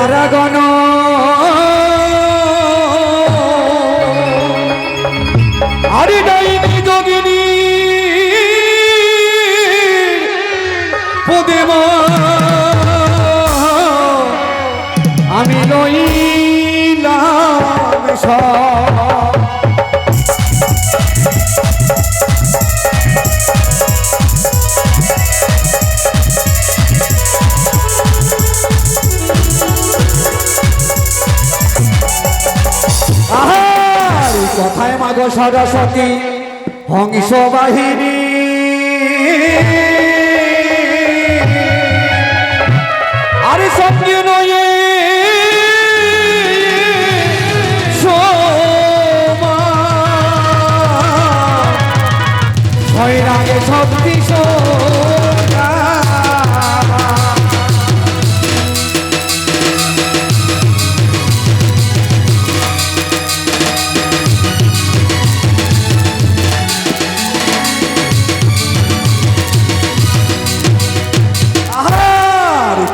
তারাগণ আরে কথায় মাগ সরস্বতী হংস বাহিনী। আরে সঙ্গে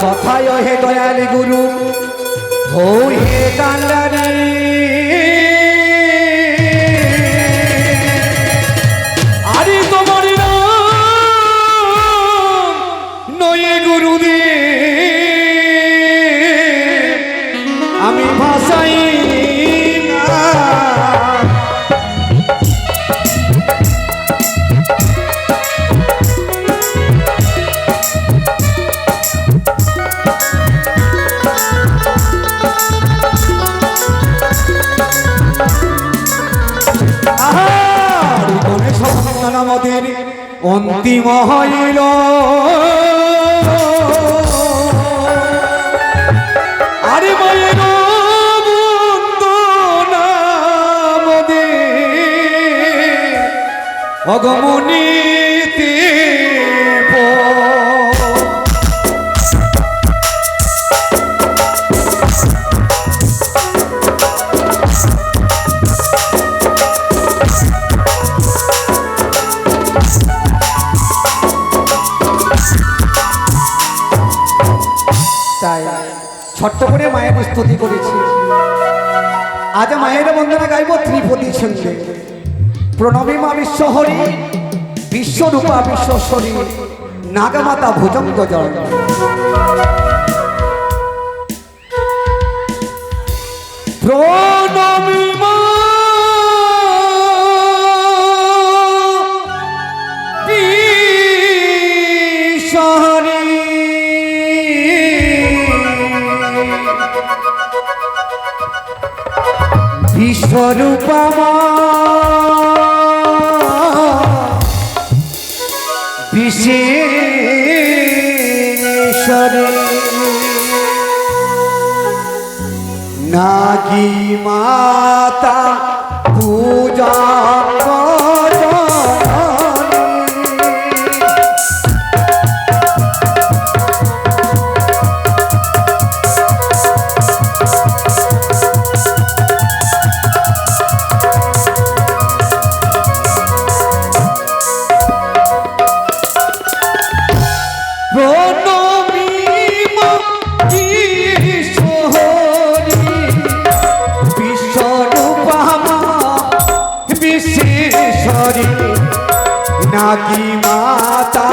কথায় হে দয়ালি গুরু। ও অগমনীতে তাই ছোট্ট করে মায়ের স্তুতি করেছি। আজ মায়ের বন্দনা গাইব ত্রিপদী ছন্দে। প্রণবী মা বিশ্বহরি বিশ্বরূপা বিশ্বস্বরী নাগমাতা ভুজঙ্গ জল প্রণবী মা বিশেষরে নাগি মাতা পূজা নাগী মাতা?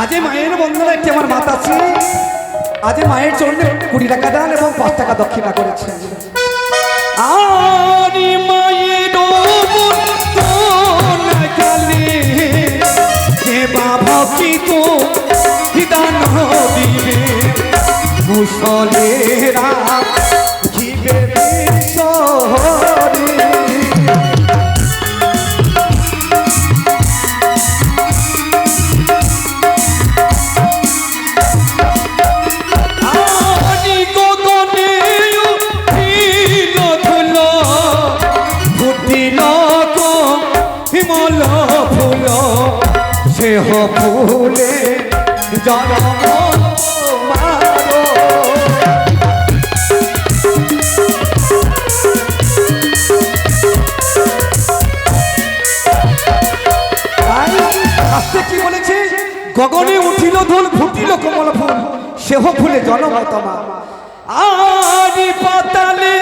আজে মায়ের বন্ধনা একটি আমার মাতা আছে। আজে মায়ের চরণে কুড়ি টাকা দান এবং পাঁচ টাকা দক্ষিণা করেছে। আরে মায়ের কি তো বিধান দিবে মুসলেরা জীবে বিশ্বরে স্নেহ ফুলে জনম কি বলেছে? গগনে উঠিল ধুল, ফুটিল কমল ফুল। সেহ ফুলে জনম তোমার। আর পাতালে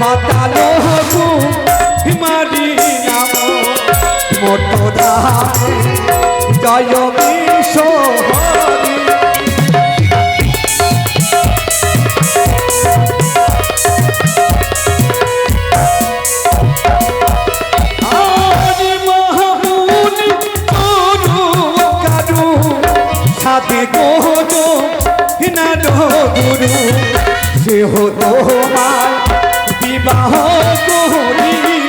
পাতালো জয় বিশ্ব হরি আরি মহামুনি তরু কারু সাথে কোহন হিনাদ গুরু সে হতো বিবাহ করিল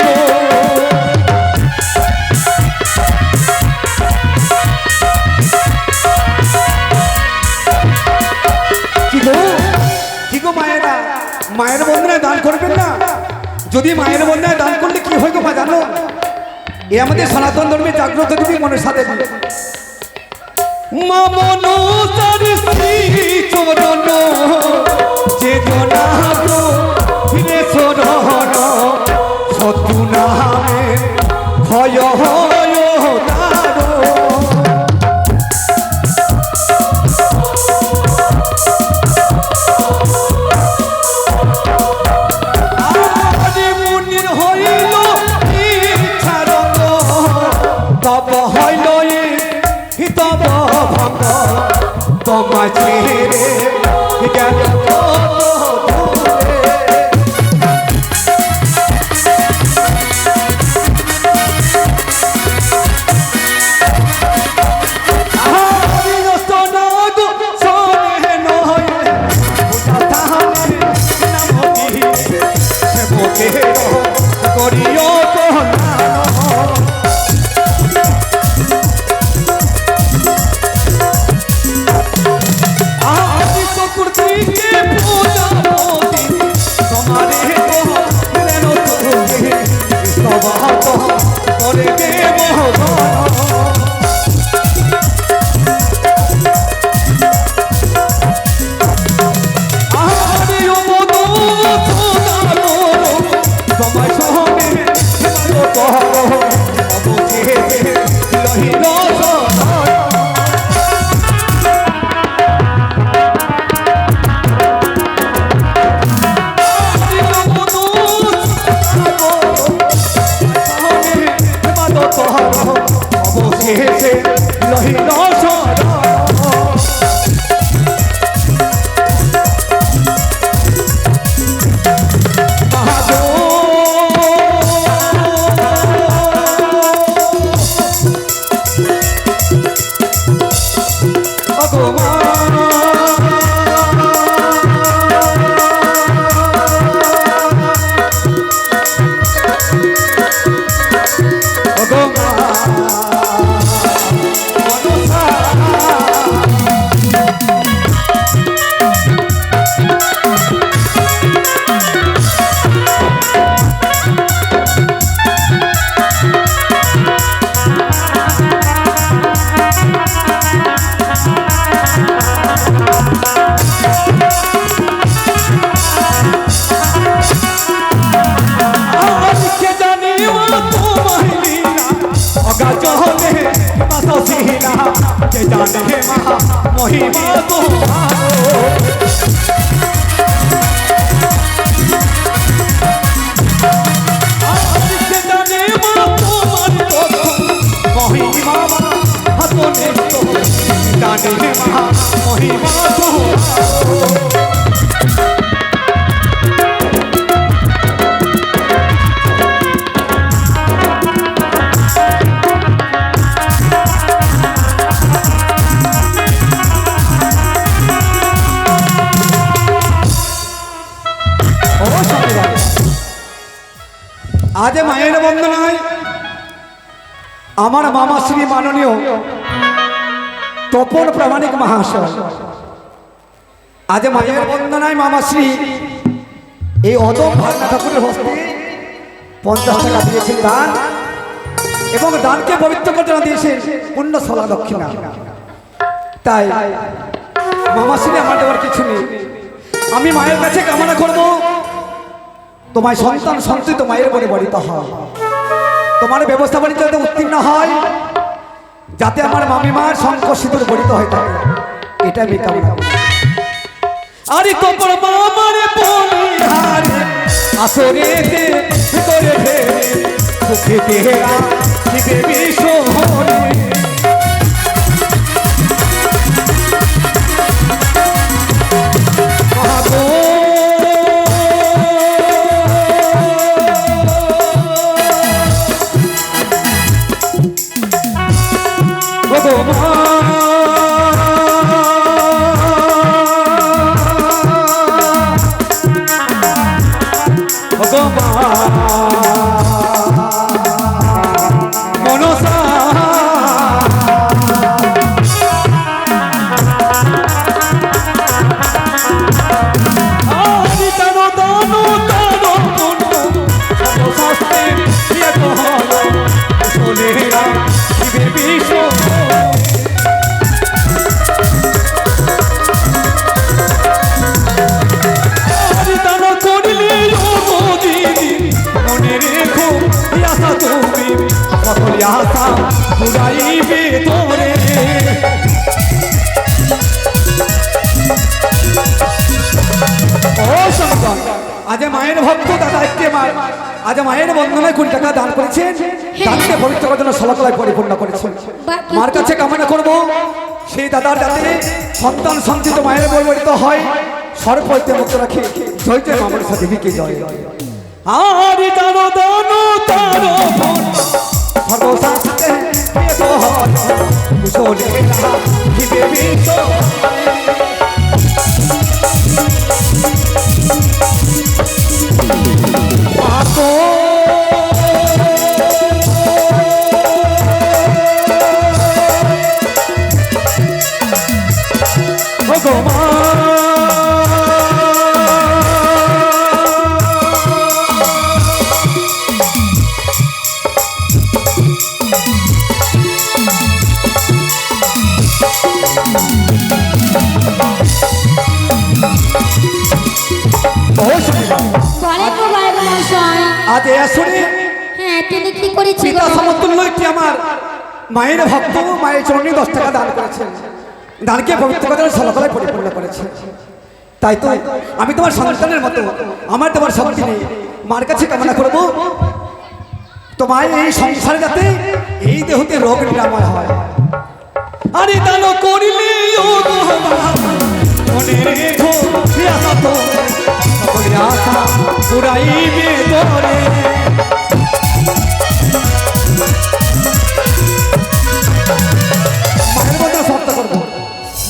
যদি মায়ের বন্যায় দান করলে কি হয় গোপা মা জানো? এ আমাদের সনাতন ধর্মে জাগ্রত দেবী মনের সাথে শ্রী চরণ মহিমা তোমার মায়ের বন্দনায় আমার মামা শ্রী মাননীয় তপন প্রামাণিক মহাশয়। আজ মায়ের বন্দনায় মামা শ্রী এই অদম ভাগনা ঠাকুরের হস্তে পঞ্চাশ টাকা দিয়েছেন দান এবং দানকে পবিত্র করে জন্য দিয়েছেন পূর্ণ সলা দক্ষিণা। তাই মামা শ্রী আমার দেওয়ার কিছু নেই। আমি মায়ের কাছে কামনা করব। তোমার সন্তান সন্তিত মায়ের বলে বলিত হয়। তোমার ব্যবস্থা বাণিজ্য যাতে উত্তীর্ণ হয়, যাতে আমার মামিমার শঙ্খ সিঁদুর বলিত হয়ে থাকে। এটা আমি কামনা করি। আরে তোপর মামারে বলিহারে আসরে দে ভিতরে ভেবে সুখে দেহরা, দেবী সোহরে আজ মায়ের বন্ধনায় কোটি টাকা দান করেছেন। দানকে পবিত্র করার জন্য সলকলায় পরিপূর্ণ করেছেন। মার কাছে কামনা করব সেই দাদার যাতে সন্তান সন্তিত মায়ের বলবলিত হয়। সর্বৈতে মুক্ত রাখে। জয় জয় মামার সাথে বিকে জয়। আরে দানো দানো তারো কহন কুশলে বিশ্ব মাতো আসরে হ্যাঁ তিনি কি করেছে পিতা সমতুল্য একটি আমার। মায়ের ভক্ত মায়ের চরণে দশ টাকা দান করেছেন। দানকে পবিত্র পরিপূর্ণ করেছে তাই তো আমি তোমার সন্তানের মতো আমার তোমার শক্তি নেই। মার কাছে কামনা করব তোমার এই সংসারে যাতে এই দেহতে রোগ নিরাময় হয়। আরে দান করিলে মনে রেখো পুরাইবে তোরে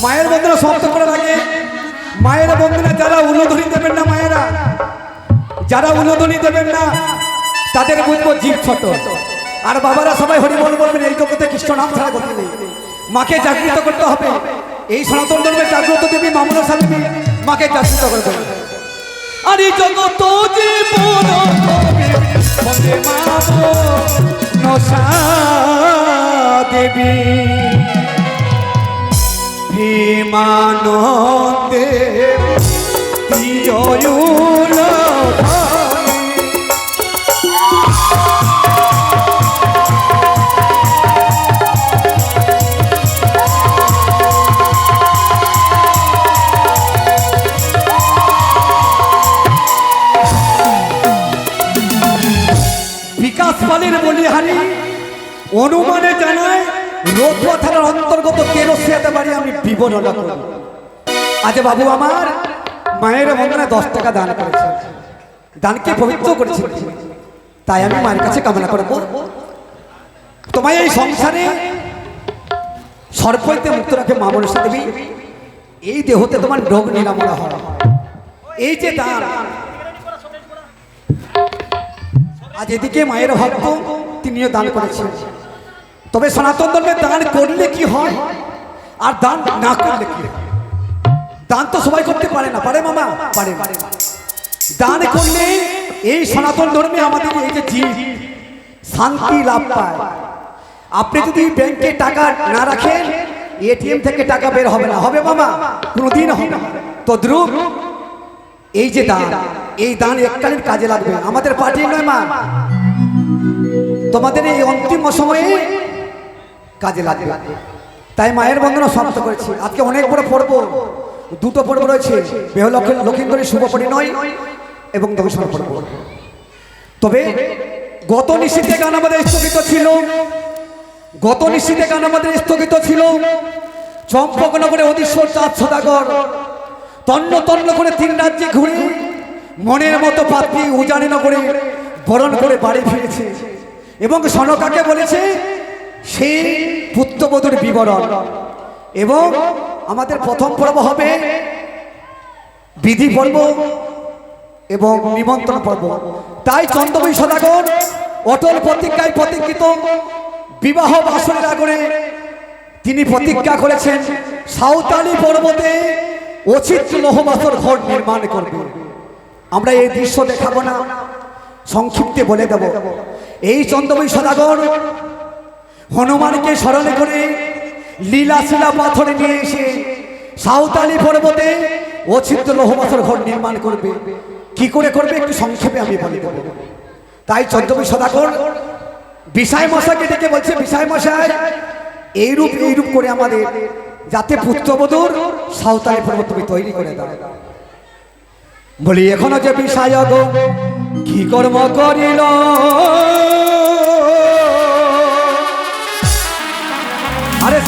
মায়ের বন্ধনা সমাপ্ত করার আগে মায়ের বন্ধনা যারা উন্নধনী দেবেন না মায়েরা, যারা উন্নধনী দেবেন না, তাদের বুঝব জীব ছোট। আর বাবারা সবাই হরিবল বলবেন, এই জগতে কৃষ্ণ নাম ছাড়া গতি নেই। মাকে জাগৃত করতে হবে। এই সনাতন ধর্মের জাগ্রত দেবী মামুনা সালিমী মাকে জাগৃত করতে হবে আর জগত জীবন মনে মাবো নশা দেবী। ভীমানন্দে প্রিয়ুল পালের বলিহারি অনুমানে জানায় রোধুয়া থানার অন্তর্গত কেরোসিয়াতে বাড়ি আমি বিবরণা করি। আজ বাবু আমার মায়ের বন্ধনে দশ টাকা দান করেছে। দানকে পবিত্র করেছে। তাই আমি মায়ের কাছে কামনা করব তোমায় এই সংসারে সর্বইতে মুক্ত রাখে মা মনসা দেবী। এই দেহতে তোমার রোগ নিরাময় হয়। এই যে দান আজ এদিকে মায়ের ভক্ত তিনিও দান করেছেন। তবে সনাতন ধর্মে দান করলে কি হয়? আর দান না করলে কি? দান তো সবাই করতে পারে না। পারে মামা? পারে। দান করলে এই সনাতন ধর্মে আমাদের এই যে শান্তি লাভ পায়। আপনি যদি ব্যাংকে টাকা না রাখেন এটিএম থেকে টাকা বের হবে না। হবে মামা? কোনোদিন হবে না। তদ্রুপ এই যে দান। এই দান এককালীন কাজে লাগবে। আমাদের পার্টি নয় মা। তোমাদের এই অন্তিম সময়ে কাজে লাগবে। তাই মায়ের বন্দনা সমাপ্ত করেছি। আজকে অনেক বড় পর্ব। দুটো পর্ব রয়েছে। বেহল লক্ষিন্দরী শুভ পরিণয় এবং দর্শন পর্ব। তবে গত নিশীতে গান আমাদের স্থগিত ছিল। গত নিশীতে গান আমাদের স্থগিত ছিল। চম্পকনগরে অধীশ্বর চাঁদ সদাগর। তন্ন তন্ন করে তিন রাজ্যে ঘুরে মনের মতো পাত্রী উজানি নগরে বরণ করে বাড়ি ফিরেছে। এবং সনকাকে বলেছে সেই পুত্রবধূর বিবরণ। এবং আমাদের প্রথম পর্ব হবে বিধি পর্ব এবং নিমন্ত্রণ পর্ব। তাই চন্দ্রময়ী সদাগর অটল প্রতিজ্ঞায় প্রতিজ্ঞিত বিবাহ বাসনের আগরে তিনি প্রতিজ্ঞা করেছেন, সাঁওতালি পর্বতে অচিত্র লোহবাসর ঘর নির্মাণ করবে। আমরা এই দৃশ্য দেখাবো না। সংক্ষিপ্তে বলে দেব। এই চন্দ্রময়ী সদাগর হনুমানকে স্মরণ করে লীলা শিলা পাথরে নিয়ে এসে সাঁওতালি পর্বতে অচিত্র লোহবাসর ঘর নির্মাণ করবে। কি করে করবে একটু সংক্ষেপে আমি বলে দেব। তাই চন্দ্রমী সদাগর বিষয় মশাকে ডেকে বলছে বিষয় মশাই, এইরূপ এইরূপ করে আমাদের যাতে পুত্রবধূর সাঁওতালি পর্বত তুমি তৈরি করে দাও। বলি এখনও যে বিষয় গো কি কর্ম করিল? আরে